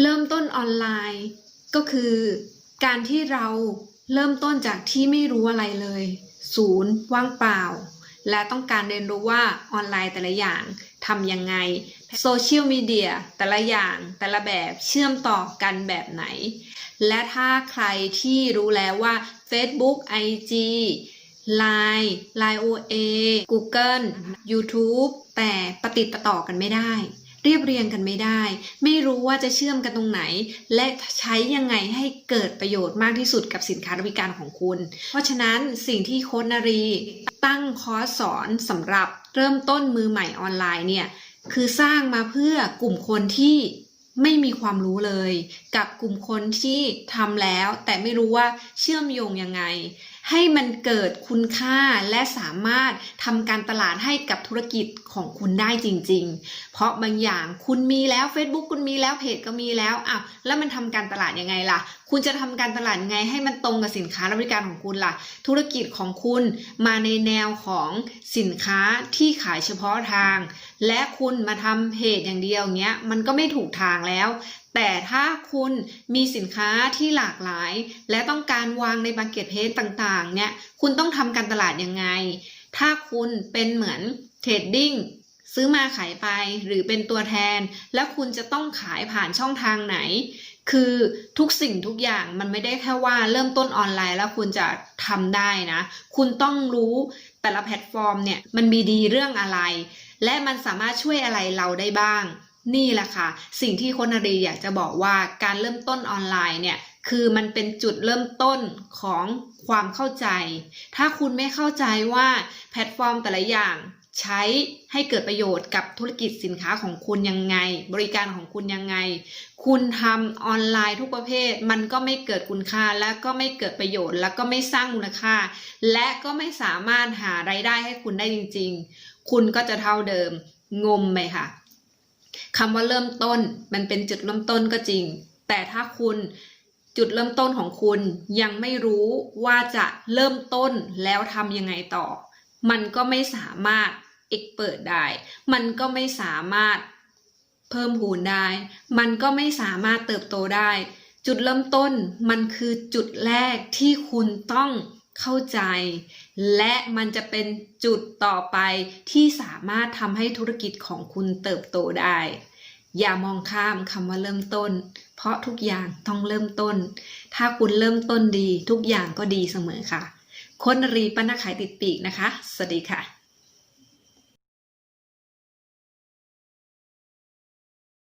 เริ่มต้นออนไลน์ ก็คือ การที่เราเริ่มต้นจากที่ไม่รู้อะไรเลย ศูนย์ว่างเปล่า และต้องการเรียนรู้ว่าออนไลน์แต่ละอย่างทำยังไงโซเชียลมีเดียแต่ละอย่างแต่ละแบบเชื่อมต่อกันแบบไหน และถ้าใครที่รู้แล้วว่า Facebook IG Line Line OA Google YouTube แต่ปฏิดประต่อกันไม่ได้ เรียบเรียงกันไม่ได้ ไม่รู้ว่าจะเชื่อมกันตรงไหน และใช้ยังไงให้เกิดประโยชน์มากที่สุดกับสินค้าบริการของคุณ เพราะฉะนั้นสิ่งที่โค้ชนารี ตั้งคอร์สสอนสำหรับเริ่มต้นมือใหม่ออนไลน์เนี่ยคือสร้างมาเพื่อกลุ่มคนที่ไม่มีความรู้เลย กับกลุ่มคนที่ทำแล้ว แต่ไม่รู้ว่าเชื่อมโยงยังไง ให้มันเกิดคุณค่าและสามารถทำการตลาดให้กับธุรกิจของคุณได้จริง ๆ เพราะบางอย่างคุณมีแล้ว Facebook คุณมีแล้วเพจก็มีแล้วอ้าวแล้วมันทำการตลาดยังไงล่ะ คุณจะทำการตลาดยังไงให้มันตรงกับสินค้าและบริการของคุณล่ะ ธุรกิจของคุณมาในแนวของสินค้าที่ขายเฉพาะทาง และคุณมาทำเพจอย่างเดียวเงี้ยมันก็ไม่ถูกทางแล้ว แต่ถ้าคุณมีสินค้าที่หลากหลาย และต้องการวางในบังเก็ตเพจต่างๆเนี่ยคุณต้องทำการตลาดยังไง ถ้าคุณเป็นเหมือนเทรดดิ้งซื้อมาขายไปหรือเป็นตัวแทน แล้วคุณจะต้องขายผ่านช่องทางไหน คือทุกสิ่งทุกอย่างมันไม่ได้แค่ว่าเริ่มต้นออนไลน์แล้วคุณจะทำได้นะ คุณต้องรู้ แต่ละแพลตฟอร์มเนี่ยมันมีดีเรื่องอะไร และมันสามารถช่วยอะไรเราได้บ้าง นี่แหละค่ะ สิ่งที่คนนารีอยากจะบอกว่าการเริ่มต้นออนไลน์เนี่ยคือมันเป็นจุดเริ่มต้นของความเข้าใจ ถ้าคุณไม่เข้าใจว่าแพลตฟอร์มแต่ละอย่าง ใช้ให้เกิดประโยชน์กับธุรกิจสินค้าของคุณยังไง บริการของคุณยังไง คุณทำออนไลน์ทุกประเภท มันก็ไม่เกิดคุณค่า และก็ไม่เกิดประโยชน์ แล้วก็ไม่สร้างมูลค่า และก็ไม่สามารถหารายได้ให้คุณได้จริง ๆ คุณก็จะเท่าเดิมงมไปค่ะคำว่าเริ่มต้นมันเป็นจุดเริ่มต้นก็จริง แต่ถ้าคุณจุดเริ่มต้นของคุณยังไม่รู้ว่าจะเริ่มต้นแล้วทำยังไงต่อ มันก็ไม่สามารถ เปิดได้ มันก็ไม่สามารถเพิ่มพูนได้ มันก็ไม่สามารถเติบโตได้ จุดเริ่มต้นมันคือจุดแรกที่คุณต้องเข้าใจ และมันจะเป็นจุดต่อไปที่สามารถทำให้ธุรกิจของคุณเติบโตได้ อย่ามองข้ามคำว่าเริ่มต้น เพราะทุกอย่างต้องเริ่มต้น ถ้าคุณเริ่มต้นดี ทุกอย่างก็ดีเสมอค่ะ คนรีปันนาขายติดปีกนะคะ สวัสดีค่ะ